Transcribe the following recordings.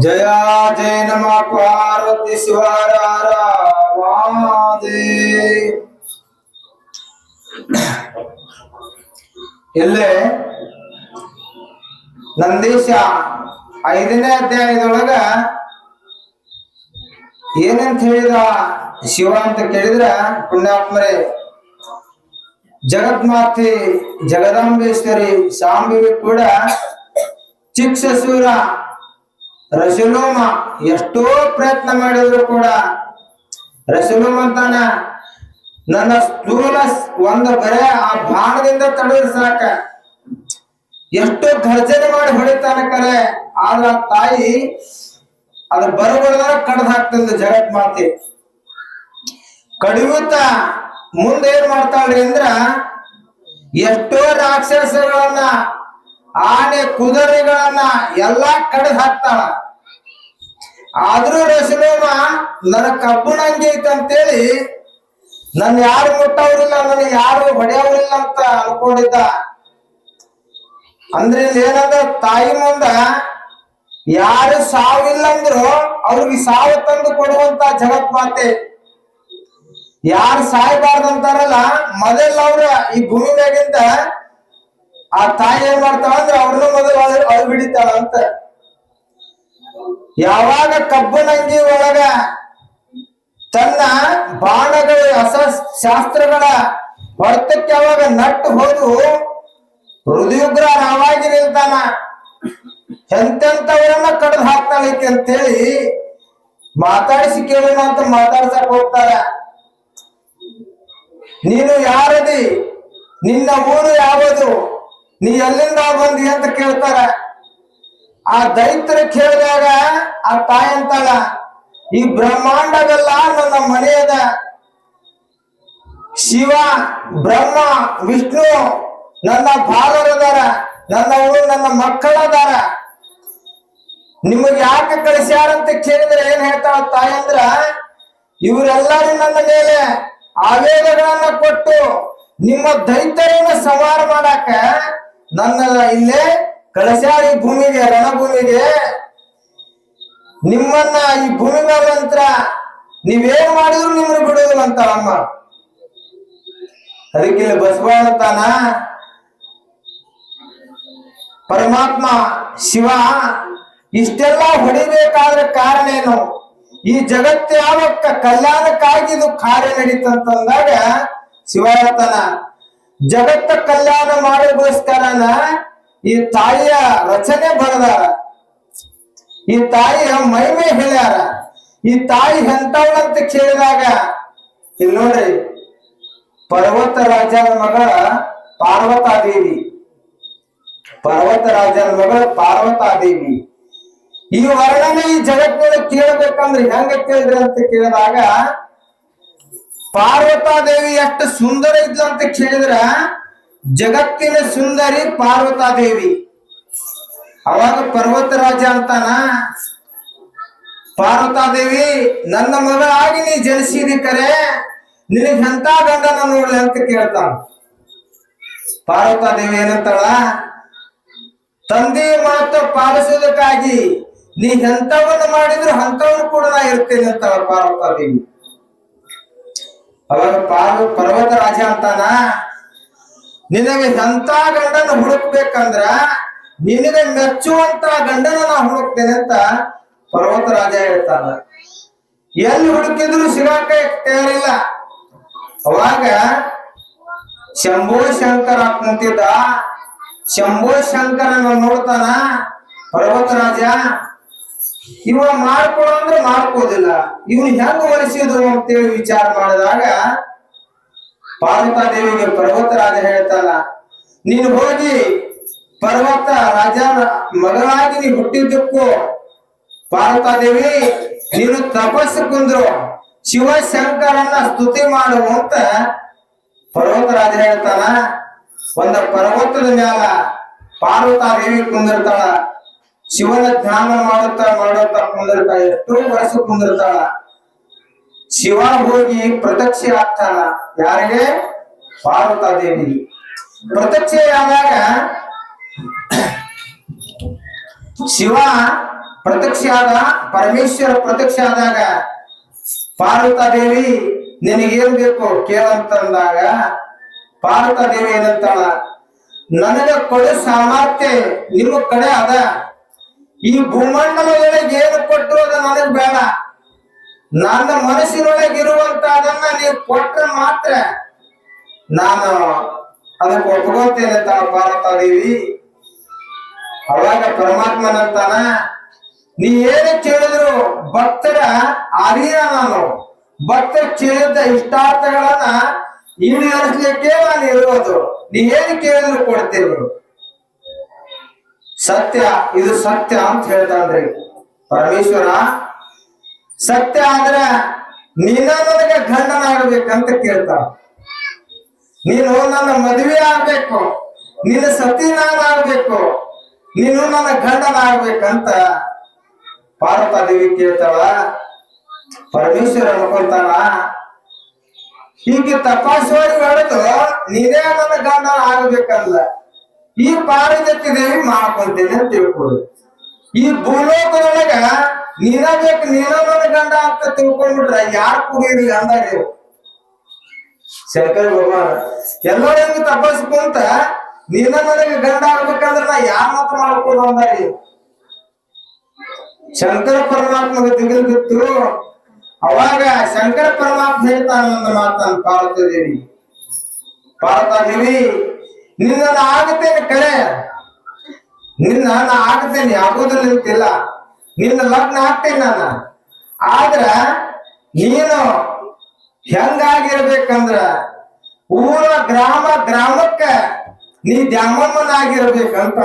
ಜಯ ಜಯ ನಮ ಪಾರ್ವತಿ ಶಿವರಾರ ಇಲ್ಲೇ ನಂದೀಶ, ಐದನೇ ಅಧ್ಯಾಯದೊಳಗ ಏನಂತ ಹೇಳಿದ? ಶಿವ ಅಂತ ಕೇಳಿದ್ರ ಪುಣ್ಯಾತ್ಮರೇ ಜಗತ್ಮಾತಿ ಜಗದಾಂಬೇಶ್ವರಿ ಶಾಂಬಿವಿ ಕೂಡ ಚಿಕ್ಸಸೂರ ರಸಲೋಮ ಎಷ್ಟೋ ಪ್ರಯತ್ನ ಮಾಡಿದ್ರು ಕೂಡ ರಸಲೋಮ ಅಂತಾನ ನನ್ನ ಸ್ಥೂಲ ಒಂದು ಬರೇ ಆ ಬಾಣದಿಂದ ತಡೆದ್ರೆ ಸಾಕ. ಎಷ್ಟೋ ಘರ್ಜನೆ ಮಾಡಿ ಹೊಡಿತಾನ ಕರೆ. ಆದ್ರ ತಾಯಿ ಅದ್ರ ಬರುಗಳ ಕಡ್ದು ಹಾಕ್ತದ ಜಗತ್ ಮಾತೆ. ಕಡಿಯುತ್ತ ಮುಂದೆ ಏನ್ ಮಾಡ್ತಾಳ್ರಿ ಅಂದ್ರ ಎಷ್ಟೋ ರಾಕ್ಷಸಗಳನ್ನ ಆನೆ ಕುದುರೆಗಳನ್ನ ಎಲ್ಲಾ ಕಡೆ ಹಾಕ್ತಾಳ. ಆದ್ರೂ ರಸಲೋಮ ನನ್ನ ಕಬ್ಬುಣಂಗಿ ಐತಂತೇಳಿ ನನ್ನ ಯಾರು ಮುಟ್ಟವ್ರಿಲ್ಲ ನನಗೆ ಯಾರು ಹೊಡೆಯವ್ರಿಲ್ಲ ಅಂತ ಅನ್ಕೊಂಡಿದ್ದ. ಅಂದ್ರೆ ಏನಂದ್ರ ತಾಯಿ ಮುಂದ ಯಾರು ಸಾವಿಲ್ಲ ಅಂದ್ರು ಅವ್ರಿಗೆ ಸಾವು ತಂದು ಕೊಡುವಂತ ಜಗತ್ ಮಾತೆ. ಯಾರು ಸಾಯ್ಬಾರ್ದಂತಾರಲ್ಲ ಮೊದಲ ಅವ್ರ ಈ ಭೂಮಿ ಮ್ಯಾಗಿಂದ ಆ ತಾಯಿ ಏನ್ ಮಾಡ್ತಾಳ ಅಂದ್ರೆ ಅವ್ರನ್ನ ಮೊದಲು ಅಳು ಬಿಡಿತಾಳ ಅಂತ. ಯಾವಾಗ ಕಬ್ಬನಂಗಿ ಒಳಗ ತನ್ನ ಬಾಣಗಳು ಹೊಸ ಶಾಸ್ತ್ರಗಳ ಹೊಡೆತಕ್ಕೆ ಯಾವಾಗ ನಟ್ಟು ಹೋದು, ಹೃದಯುಗ್ರ ನಾವಾಗಿ ನಿಲ್ತಾನ ಎಂತೆಂತವರನ್ನ ಕಡ್ದು ಹಾಕ್ತಾಳೈತಿ ಅಂತೇಳಿ ಮಾತಾಡಿಸಿ ಕೇಳೋಣ ಅಂತ ಮಾತಾಡ್ಸಕ್ ಹೋಗ್ತಾರ ನೀನು ಯಾರದಿ? ನಿನ್ನ ಊರು ಯಾವುದು? ನೀ ಎಲ್ಲಿಂದ ಬಂದಿ ಅಂತ ಕೇಳ್ತಾರ. ಆ ದೈತ್ರ ಕೇಳಿದಾಗ ಆ ತಾಯಿ ಅಂತಾಳ, ಈ ಬ್ರಹ್ಮಾಂಡವೆಲ್ಲ ನನ್ನ ಮನೆಯದ ಶಿವ, ಬ್ರಹ್ಮ, ವಿಷ್ಣು ನನ್ನ ಬಾಲರದಾರ ನನ್ನ ಊರು ನನ್ನ ಮಕ್ಕಳದಾರ ನಿಮಗೆ ಯಾಕೆ ಕಳಿಸ್ಯಾರಂತ ಕೇಳಿದ್ರೆ ಏನ್ ಹೇಳ್ತಾಳ ತಾಯಿ ಅಂದ್ರ, ಇವರೆಲ್ಲರೂ ನನ್ನ ಮೇಲೆ ಆವೇಗಗಳನ್ನ ಕೊಟ್ಟು ನಿಮ್ಮ ದೈತ್ಯರನ್ನ ಸವಾರ ಮಾಡಾಕ ನನ್ನ ಇಲ್ಲೇ ಕಳಸ್ಯಾರ ಈ ಭೂಮಿಗೆ, ರಣಭೂಮಿಗೆ. ನಿಮ್ಮನ್ನ ಈ ಭೂಮಿ ನಂತರ ನೀವೇನ್ ಮಾಡಿದ್ರು ನಿಮ್ಮನ್ನ ಬಿಡೋದಿಲ್ಲ ಅಂತ ಅಮ್ಮ. ಅದಕ್ಕೆ ಬಸವಣ್ಣ ತಾನ, ಪರಮಾತ್ಮ, ಶಿವ, ಇಷ್ಟೆಲ್ಲ ಹೊಡಿಬೇಕಾದ್ರೆ ಕಾರಣ ಏನು? ಈ ಜಗತ್ತು ಯಾವ ಕ- ಕಲ್ಯಾಣಕ್ಕಾಗಿ ಇದು ಕಾರ್ಯ ನಡೀತಂತಂದಾಗ ಶಿವ ಹೇಳ್ತಾನ ಜಗತ್ತ ಕಲ್ಯಾಣ ಮಾಡೋಗೋಸ್ಕರನ ಈ ತಾಯಿಯ ರಚನೆ ಬರೆದಾರ ಈ ತಾಯಿಯ ಮಹಿಮೆ ಹೇಳ್ಯಾರ. ಈ ತಾಯಿ ಎಂತವಳಂತ ಕೇಳಿದಾಗ, ಇಲ್ಲಿ ನೋಡ್ರಿ, ಪರ್ವತ ರಾಜನ ಮಗಳ ಪಾರ್ವತಾದೇವಿ. ಪರ್ವತ ರಾಜನ ಮಗಳ ಪಾರ್ವತಾದೇವಿ. ಈ ವರ್ಣನೆ ಈ ಜಗತ್ತಿನೊಳಗೆ ಕೇಳಬೇಕಂದ್ರೆ ಹೆಂಗ ಕೇಳಿದ್ರಿ ಅಂತ ಕೇಳಿದಾಗ ಪಾರ್ವತಾದೇವಿ ಎಷ್ಟು ಸುಂದರ ಇದ್ಲು ಅಂತ ಕೇಳಿದ್ರ, ಜಗತ್ತಿನ ಸುಂದರಿ ಪಾರ್ವತಾದೇವಿ. ಅವಾಗ ಪರ್ವತ ರಾಜ ಅಂತಾನ, ಪಾರ್ವತಾದೇವಿ, ನನ್ನ ಮಗ ಆಗಿ ನೀ ಜನಿಸಿದಿ ಕರೆ, ನಿನಗ್ ಎಂತ ಗಂಡನ ನೋಡ್ಲಿ ಅಂತ ಕೇಳ್ತಾನ ಪಾರ್ವತಾದೇವಿ ಏನಂತಾಳ, ತಂದೆ ಮಾತು ಪಾಲಿಸೋದಕ್ಕಾಗಿ ನೀ ಎಂತವನ್ನ ಮಾಡಿದ್ರು ಅಂತವನು ಕೂಡ ನಾ ಇರ್ತೇನೆ ಅಂತಾಳ ಪಾರ್ವತಾದೇವಿ. ಅವಾಗ ಪಾಲು ಪರ್ವತ ರಾಜ ಅಂತಾನ? ನಿನಗೆ ಎಂತ ಗಂಡನ ಹುಡುಕ್ಬೇಕಂದ್ರ ನಿನಗೆ ಮೆಚ್ಚುವಂತ ಗಂಡನ ನಾ ಹುಡುಕ್ತೇನೆ ಅಂತ ಪರ್ವತ ರಾಜ ಹೇಳ್ತಾನ. ಎಲ್ಲಿ ಹುಡುಕಿದ್ರು ಸಿಗಾಕ ತಯಾರಿಲ್ಲ. ಅವಾಗ ಶಂಭೋ ಶಂಕರ ಕುಂತಿದ್ದ. ಶಂಭೋ ಶಂಕರನ ನೋಡ್ತಾನ ಪರ್ವತ ರಾಜ ಇವ ಮಾಡ್ಕೊಳ ಅಂದ್ರೆ ಮಾಡ್ಕೋದಿಲ್ಲ ಇವನು ಹೆಂಗ್ ಒಲಿಸಿದ್ರು ಅಂತೇಳಿ ವಿಚಾರ ಮಾಡಿದಾಗ ಪಾರ್ವತಾದೇವಿಗೆ ಪರ್ವತ ರಾಜ ಹೇಳ್ತಾನ, ನೀನು ಹೋಗಿ ಪರ್ವತ ರಾಜನ ಮಗಳಾಗಿ ನೀ ಹುಟ್ಟಿದ್ದಕ್ಕೂ ಪಾರ್ವತಾದೇವಿ ನೀನು ತಪಸ್ಸು ಕುಂದ್ರು. ಶಿವಶಂಕರನ್ನ ಸ್ತುತಿ ಮಾಡು ಅಂತ ಪರ್ವತ ರಾಜ ಹೇಳ್ತಾನ. ಒಂದ ಪರ್ವತದ ಮ್ಯಾಲ ಪಾರ್ವತಾದೇವಿ ಕುಂದಿರ್ತಾಳ. ಶಿವನ ಧ್ಯಾನ ಮಾಡುತ್ತಾ ಮಾಡುತ್ತಾ ಕುಂದಿರ್ತಾ ಎಷ್ಟೋ ವರ್ಷ ಕುಂದಿರ್ತಾಳ. ಶಿವ ಹೋಗಿ ಪ್ರತ್ಯಕ್ಷ ಆಗ್ತಾನ. ಯಾರಿಗೆ? ಪಾರ್ವತಾದೇವಿ ಪ್ರತ್ಯಕ್ಷ ಆದಾಗ ಶಿವ ಪ್ರತ್ಯಕ್ಷ ಆದ, ಪರಮೇಶ್ವರ ಪ್ರತ್ಯಕ್ಷ ಆದಾಗ ಪಾರ್ವತಾದೇವಿ ನಿನಗೇನ್ ಬೇಕು? ಕೇಳಂತಂದಾಗ ಪಾರ್ವತಾದೇವಿ ಏನಂತಾಳ, ನನಗೆ ಕೊಡು ಸಾಮರ್ಥ್ಯ, ನಿಮ್ಮ ಕಡೆ ಅದ. ಈ ಭೂಮಂಡಲದೊಳಗೆ ಏನು ಕೊಟ್ಟರು ಅದು ನನಗ್ ಬೇಡ. ನನ್ನ ಮನಸ್ಸಿನೊಳಗೆ ಇರುವಂತ ಅದನ್ನ ನೀವು ಮಾತ್ರ ನಾನು ಅದಕ್ಕೆ ಒಪ್ಕೋತೇನೆ ಅಂತ ಪಾರ್ವತಾದೇವಿ ಅವಾಗ ಪರಮಾತ್ಮನಂತಾನ, ನೀ ಏನೇ ಕೇಳಿದ್ರು ಭಕ್ತರ ಅಧೀನ ನಾನು. ಭಕ್ತರ ಕೇಳಿದ ಇಷ್ಟಾರ್ಥಗಳನ್ನ ಈಡೇರಿಸಲಿಕ್ಕೆ ನಾನು ಇರುವುದು ನೀ ಏನು ಕೇಳಿದ್ರು ಕೊಡ್ತೇನೆ ಸತ್ಯ, ಇದು ಸತ್ಯ ಅಂತ ಹೇಳ್ತಾನ್ರಿ ಪರಮೇಶ್ವರ, ಸತ್ಯ ಆದ್ರ ನೀನ ನನಗೆ ಗಂಡನಾಗಬೇಕಂತ ಕೇಳ್ತಾನ ನೀನು ನನ್ನ ಮದುವೆ ಆಗ್ಬೇಕು, ನಿನ್ನ ಸತಿ ನಾನಾಗ್ಬೇಕು ನೀನು ನನ್ನ ಗಂಡನಾಗ್ಬೇಕಂತ ಪಾರ್ವತಾದೇವಿ ಕೇಳ್ತಾಳ. ಪರಮೇಶ್ವರ ಅನ್ಕೊಂತಾನ ಹೀಗೆ ತಪಾಸವಾಗಿ ಹೊಡೆದು ನೀನೇ ನನ್ನ ಗಂಡನ ಆಗ್ಬೇಕಲ್ಲ ಈ ಪಾರಿಜಾತಿ ದೇವಿ ಮಾಡ್ಕೊಂತೇನೆ ಅಂತ ತಿಳ್ಕೊಳ್ಳಿ ಈ ಭೂಲೋಕದೊಳಗ ನೀನ ಬೇಕು ಗಂಡ ಅಂತ ತಿಳ್ಕೊಂಡ್ಬಿಟ್ರ ಯಾರು ಕುಡಿಯಿರಿ ಗಂಡ ನೀವು ಶಂಕರ ಭಗವಾನ್ ಎಲ್ಲರೂ ತಪ್ಪಿಸ್ಕೊಂತ ತಪಸ್ ಕುಂತ ನೀನ ನನಗೆ ಗಂಡ ಆಗ್ಬೇಕಂದ್ರ ನಾ ಯಾರ ಮಾತ್ರ ಮಾಡ್ಕೊಡು ಅಂದಾರಿ ಶಂಕರ ಪರಮಾತ್ಮಗ ತಿಳಿದಿತ್ತು. ಅವಾಗ ಶಂಕರ ಪರಮಾತ್ಮ ಹೇಳ್ತಾನ ಒಂದು ದೇವಿ ಪಾರ್ವತೀದೇವಿ ಪಾರ್ವತಾದೇವಿ ನಿನ್ನ ನಾ ಆಗುತ್ತೇನೆ ನಿನ್ನ ನಾ ಆಗ್ತೇನೆ ಆಗೋದಿಲ್ಲ ನಿಂತಿಲ್ಲ ನಿನ್ನ ಲಗ್ನ ಆಗ್ತೇನೆ ನಾನು. ಆದ್ರ ನೀನು ಹೆಂಗಾಗಿರ್ಬೇಕಂದ್ರ ಊರ ಗ್ರಾಮ ಗ್ರಾಮಕ್ಕ ನೀ ದ್ಯಾಮಮ್ಮನಾಗಿರ್ಬೇಕಂತ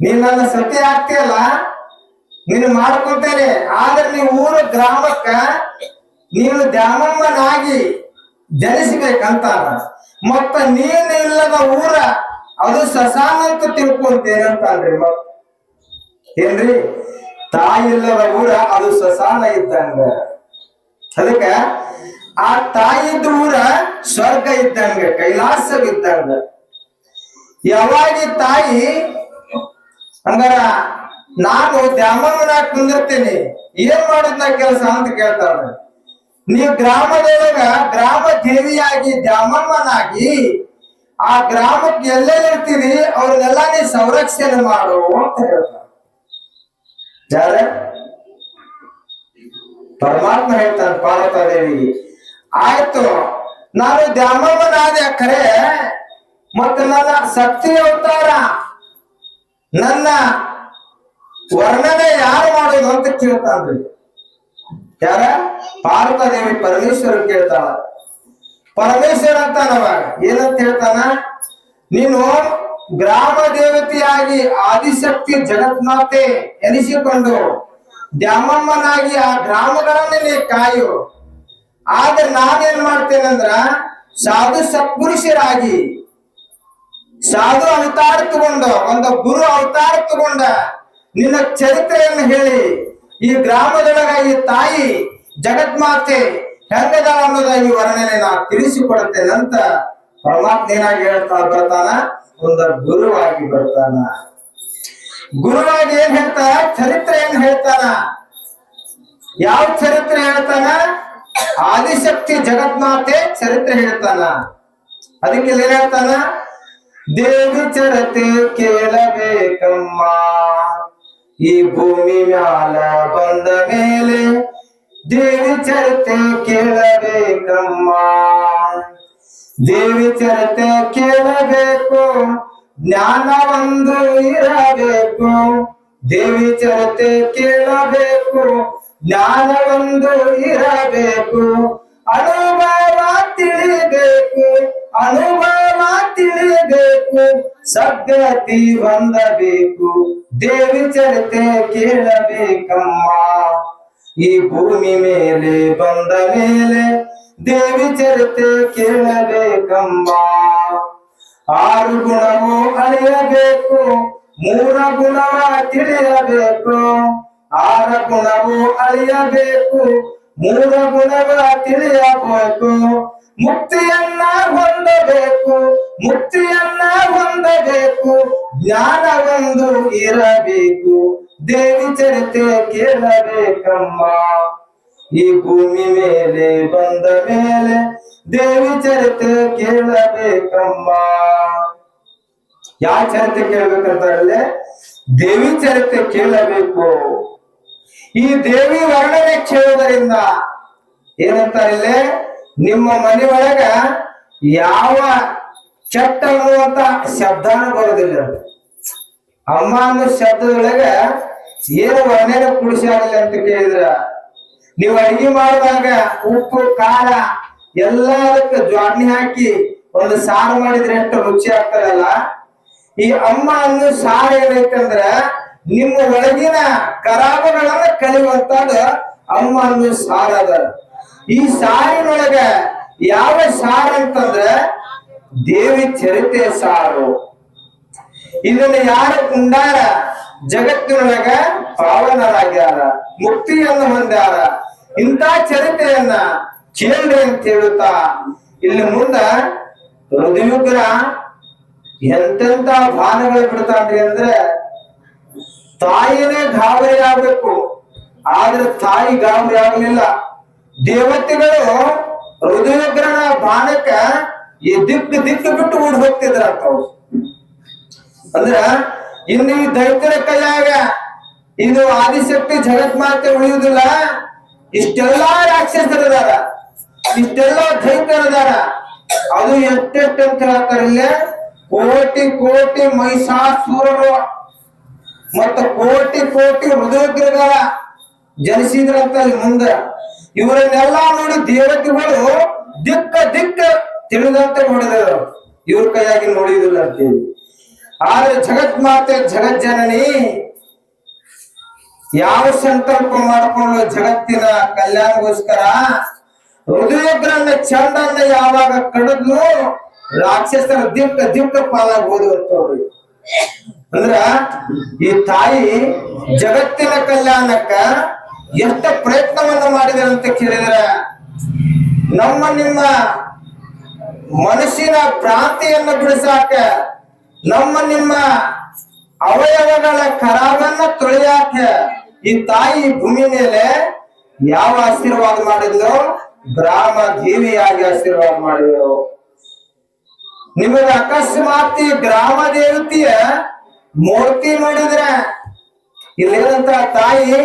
ನೀ ನನ್ನ ಸತಿ ಆಗ್ತೀಯಲ್ಲ? ನೀನು ಮಾಡ್ಕೊತೇನೆ. ಆದ್ರೆ ನೀ ಊರ ಗ್ರಾಮಕ್ಕ ನೀನು ದ್ಯಾಮಮ್ಮನಾಗಿ ಜನಿಸ್ಬೇಕಂತ ಮತ್ತ ನೀನ್ ಇಲ್ಲದ ಊರ, ಅದು ಸಸಾನ ಅಂತ ತಿಳ್ಕೊಂತೇನೆ ಅಂತ ಅಲ್ರಿ ಮತ್. ಏನ್ರಿ? ತಾಯಿ ಇಲ್ಲದ ಊರ, ಅದು ಸಸಾನ ಇದ್ದಂಗ. ಅದಕ್ಕ, ಆ ತಾಯಿದ ಊರ ಸ್ವರ್ಗ ಇದ್ದಂಗ, ಕೈಲಾಸವಿದ್ದಂಗ. ಯಾವಾಗ ತಾಯಿ, ಹಂಗಾರ ನಾನು ದ್ಯಾಮಮ್ಮನ ಕುಂದಿರ್ತೀನಿ, ಏನ್ ಮಾಡೋದ್ ನಾ ಕೆಲಸ ಅಂತ ಕೇಳ್ತಾಳ. ನೀವು ಗ್ರಾಮದೊಳಗ ಗ್ರಾಮ ದೇವಿಯಾಗಿ ದ್ಯಾಮಮ್ಮನಾಗಿ ಆ ಗ್ರಾಮಕ್ಕೆ ಎಲ್ಲೆಲ್ಲಿ ಇರ್ತೀರಿ ಅವ್ರನ್ನೆಲ್ಲ ನೀ ಸಂರಕ್ಷಣೆ ಮಾಡು ಅಂತ ಹೇಳ್ತಾರೆ ಯಾರ? ಪರಮಾತ್ಮ ಹೇಳ್ತಾರೆ ಪಾರ್ವತ ದೇವಿಗೆ. ಆಯ್ತು, ನಾನು ದ್ಯಾಮಮ್ಮನಾದೆ ಖರೆ ಮತ್ತು ನನ್ನ ಶಕ್ತಿ ಅವತಾರ, ನನ್ನ ವರ್ಣನೆ ಯಾರು ಮಾಡೋದು ಅಂತ ಕೇಳ್ತಾನ್ರಿ ಯಾರ? ಪಾರ್ವತಾದೇವಿ ಪರಮೇಶ್ವರ ಕೇಳ್ತಾಳ. ಪರಮೇಶ್ವರ ಅಂತಾನವಾಗ ಏನಂತ ಹೇಳ್ತಾನ? ನೀನು ಗ್ರಾಮ ದೇವತೆಯಾಗಿ ಆದಿಶಕ್ತಿ ಜಗತ್ಮಾತೆ ಎನಿಸಿಕೊಂಡು ದ್ಯಾಮಮ್ಮನಾಗಿ ಆ ಗ್ರಾಮಗಳನ್ನೇ ನೀ ಕಾಯು. ಆದ್ರೆ ನಾನೇನ್ ಮಾಡ್ತೇನಂದ್ರ, ಸಾಧು ಸತ್ಪುರುಷರಾಗಿ, ಸಾಧು ಅವತಾರ ತಗೊಂಡ, ಒಂದು ಗುರು ಅವತಾರ ತಗೊಂಡ ನಿನ್ನ ಚರಿತ್ರೆಯನ್ನು ಹೇಳಿ ಈ ಗ್ರಾಮದೊಳಗ ಈ ತಾಯಿ ಜಗತ್ಮಾತೆ ಹೆಂಗದಾಳ ಅನ್ನೋದ ವರ್ಣನೆ ನಾ ತಿಳಿಸಿಕೊಡುತ್ತೇನೆ ಅಂತ ಪರಮಾತ್ಮ ಏನಾಗಿ ಹೇಳ್ತಾ ಬರ್ತಾನ? ಒಂದ ಗುರುವಾಗಿ ಬರ್ತಾನ. ಗುರುವಾಗಿ ಏನ್ ಹೇಳ್ತಾನ? ಚರಿತ್ರೆ ಏನ್ ಹೇಳ್ತಾನ? ಯಾವ ಚರಿತ್ರೆ ಹೇಳ್ತಾನ? ಆದಿಶಕ್ತಿ ಜಗತ್ಮಾತೆ ಚರಿತ್ರೆ ಹೇಳ್ತಾನ. ಅದಕ್ಕೆ ಏನ್ ಹೇಳ್ತಾನ? ದೇವಿ ಚರತೆ ಕೇಳಬೇಕಮ್ಮ. ಈ ಭೂಮಿ ಮ್ಯಾಲ ಬಂದ ಮೇಲೆ ದೇವಿ ಚರತೆ ಕೇಳಬೇಕಮ್ಮ. ದೇವಿ ಚರತೆ ಕೇಳಬೇಕು ಜ್ಞಾನ ಒಂದು ಇರಬೇಕು. ದೇವಿ ಚರತೆ ಕೇಳಬೇಕು ಜ್ಞಾನ ಒಂದು ಇರಬೇಕು. ಅನುಭವ ತಿಳಿಬೇಕು, ಅನುಭವ ತಿಳಿಬೇಕು ಸದ್ಗತಿ ಹೊಂದಬೇಕು, ದೇವಿ ಚರಿತೆ ಕೇಳಬೇಕಮ್ಮ. ಈ ಭೂಮಿ ಮೇಲೆ ಬಂದ ಮೇಲೆ ದೇವಿ ಚರಿತೆ ಕೇಳಬೇಕಮ್ಮ. ಆರು ಗುಣವು ಅಳಿಯಬೇಕು, ಮೂರ ಗುಣವ ತಿಳಿಯಬೇಕು, ಆರ ಗುಣವು ಅಳಿಯಬೇಕು, ಮೂರ ಗುಣವ ತಿಳಿಯಬೇಕು. ಮುಕ್ತಿಯನ್ನ ಹೊಂದಬೇಕು ಮುಕ್ತಿಯನ್ನ ಹೊಂದಬೇಕು, ಜ್ಞಾನವೊಂದು ಇರಬೇಕು, ದೇವಿ ಚರಿತೆ ಕೇಳಬೇಕಮ್ಮ. ಈ ಭೂಮಿ ಮೇಲೆ ಬಂದ ಮೇಲೆ ದೇವಿ ಚರಿತೆ ಕೇಳಬೇಕಮ್ಮ. ಯಾವ ಚರಿತೆ ಕೇಳ್ಬೇಕಂತ ಹೇಳಿದ್ರೆ ದೇವಿ ಚರಿತೆ ಕೇಳಬೇಕು. ಈ ದೇವಿ ವರ್ಣನೆ ಕೇಳುವುದರಿಂದ ಏನಂತ ಇಲ್ಲಿ ನಿಮ್ಮ ಮನೆ ಒಳಗ ಯಾವ ಚಟ್ಟ ಅನ್ನುವಂತ ಶಬ್ದನೂ ಬರೋದಿಲ್ಲ ಅಮ್ಮ ಅನ್ನೋ ಶಬ್ದದೊಳಗ ಏನು ವರ್ಣನೆ ಕುಡಿಸಾಗಲ್ಲ ಅಂತ ಕೇಳಿದ್ರ. ನೀವು ಅಡಿಗೆ ಮಾಡಿದಾಗ ಉಪ್ಪು, ಖಾರ ಎಲ್ಲದಕ್ಕೆ ಜೋಡಣೆ ಹಾಕಿ ಒಂದು ಸಾರು ಮಾಡಿದ್ರೆ ಎಷ್ಟು ರುಚಿ ಆಗ್ತದಲ್ಲ. ಈ ಅಮ್ಮ ಅನ್ನೋ ಸಾರ ಏನೈತಂದ್ರ ನಿಮ್ಮ ಒಳಗಿನ ಕರಾಬಗಳನ್ನ ಕಲಿಯುವಂತದ ಅಮ್ಮ ಅನ್ನೋ ಸಾರ ಅದ. ಈ ಸಾರಿನೊಳಗ ಯಾವ ಸಾರ ಅಂತಂದ್ರ ದೇವಿ ಚರಿತೆ ಸಾರು. ಇದನ್ನ ಯಾರು ಕುಂಡಾರ ಜಗತ್ತಿನೊಳಗ ಪಾವನರಾಗ್ಯಾರ, ಮುಕ್ತಿಯನ್ನು ಹೊಂದ್ಯಾರ. ಇಂತ ಚರಿತೆಯನ್ನ ಕೇಳ್ರಿ ಅಂತ ಹೇಳುತ್ತಾ, ಇಲ್ಲಿ ಮುಂದ ಹೃದಯುಗ್ರ ಎಂತೆಂತ ಭಾನಗಳು ಬಿಡ್ತಾನ್ರಿ ಅಂದ್ರೆ ತಾಯಿನೇ ಗಾಬರಿ ಆಗ್ಬೇಕು ಆದ್ರೆ ತಾಯಿ ಗಾಬರಿ ಆಗ್ಲಿಲ್ಲ. ದೇವತೆಗಳು ಹೃದಯಗ್ರಹಣ ಬಾಣಕ ಈ ದಿಕ್ಕು ದಿಕ್ಕು ಬಿಟ್ಟು ಓಡಿ ಹೋಗ್ತಿದ್ರ ಅವ್ರು. ಅಂದ್ರ ಇನ್ನು ಈ ದೈತ್ಯರ ಕೈಯಾಗ ಇದು ಆದಿಶಕ್ತಿ ಜಗತ್ ಮಾತೆ ಉಳಿಯುವುದಿಲ್ಲ ಇಷ್ಟೆಲ್ಲಾ ರಾಕ್ಷಸರದಾರ ಇಷ್ಟೆಲ್ಲಾ ದೈತ್ಯರದಾರ ಅದು ಎಷ್ಟೆಷ್ಟು ಅಂತ ಹೇಳ್ತಾರೆ ಕೋಟಿ ಕೋಟಿ ಮಹಿಷಾಸುರರು. ಮತ್ತ ಕೋಟಿ ಕೋಟಿ ಹೃದಯಗ್ರಗಳ ಜನಿಸಿದ್ರಂತ ಅಲ್ಲಿ ಮುಂದೆ. ಇವರನ್ನೆಲ್ಲಾ ನೋಡಿ ದೇವತೆಗಳು ದಿಕ್ಕ ದಿಕ್ಕ ತಿಳಿದಂತೆ ನೋಡಿದರು ಇವ್ರ ಕೈಯಾಗಿ ನೋಡಿದಿಲ್ಲ ಅಂತೇಳಿ ಆದ್ರೆ ಜಗತ್ ಮಾತೆ ಜಗತ್ ಜನನಿ ಯಾವ ಸಂಕಲ್ಪ ಮಾಡಿಕೊಂಡು ಜಗತ್ತಿನ ಕಲ್ಯಾಣಗೋಸ್ಕರ ಹೃದಯಗ್ರನ್ನ ಚಂದನ್ನ ಯಾವಾಗ ಕಡದ್ನು ರಾಕ್ಷಸರ ದಿಕ್ಕ ದಿಕ್ಕ ಪಾಲಾಗ್ಬೋದು ಅಂತ. ಅಂದ್ರ ಈ ತಾಯಿ ಜಗತ್ತಿನ ಕಲ್ಯಾಣಕ್ಕ ಎಷ್ಟು ಪ್ರಯತ್ನವನ್ನ ಮಾಡಿದರೆ ಅಂತ ಕೇಳಿದ್ರೆ, ನಮ್ಮ ನಿಮ್ಮ ಮನಸ್ಸಿನ ಭ್ರಾಂತಿಯನ್ನ ಬಿಡಿಸಾಕ, ನಮ್ಮ ನಿಮ್ಮ ಅವಯವಗಳ ಖರಾಬನ್ನ ತೊಳೆಯಾಕ ಈ ತಾಯಿ ಭೂಮಿ ಮೇಲೆ ಯಾವ ಆಶೀರ್ವಾದ ಮಾಡಿದ್ಲು ಗ್ರಾಮ ದೇವಿಯಾಗಿ ಆಶೀರ್ವಾದ ಮಾಡಿದ್ರು ನಿಮಗೆ ಅಕಸ್ಮಾತ್ ಗ್ರಾಮ ದೇವತೆಯ ಮೂರ್ತಿ ಮಾಡಿದ್ರೆ ಇಲ್ಲೇನಂತ ತಾಯಿ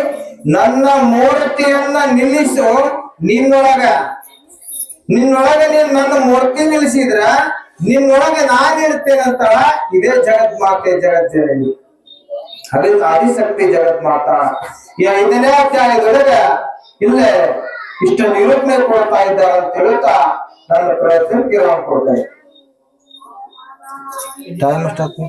ನನ್ನ ಮೂರ್ತಿಯನ್ನ ನಿಲ್ಲಿಸು. ನಿನ್ನೊಳಗ. ನಿನ್ನೊಳಗ ನೀನ್ ನನ್ನ ಮೂರ್ತಿ ನಿಲ್ಲಿಸಿದ್ರ, ನಿನ್ನೊಳಗ ನಾನ್ ಇರ್ತೇನಂತ ಇದೇ ಜಗತ್ ಮಾತೆ ಜಗತ್ ಜನನಿ ಅದೇ ಆದಿಶಕ್ತಿ ಜಗತ್ ಮಾತ ಈ ಐದನೇ ಅಧ್ಯಾಯದೊಳಗ ಇಲ್ಲೇ ಇಷ್ಟು ನಿರೂಪಣೆ ಕೊಡ್ತಾ ಇದ್ದಾರೆ ಅಂತ ಹೇಳುತ್ತಾ ನನ್ನ ಪ್ರಯತ್ನಕ್ಕೆ ನಾನು ಕೊಡ್ತೇನೆ ಟೈಮ್ ಎಷ್ಟಾಗ್ತದೆ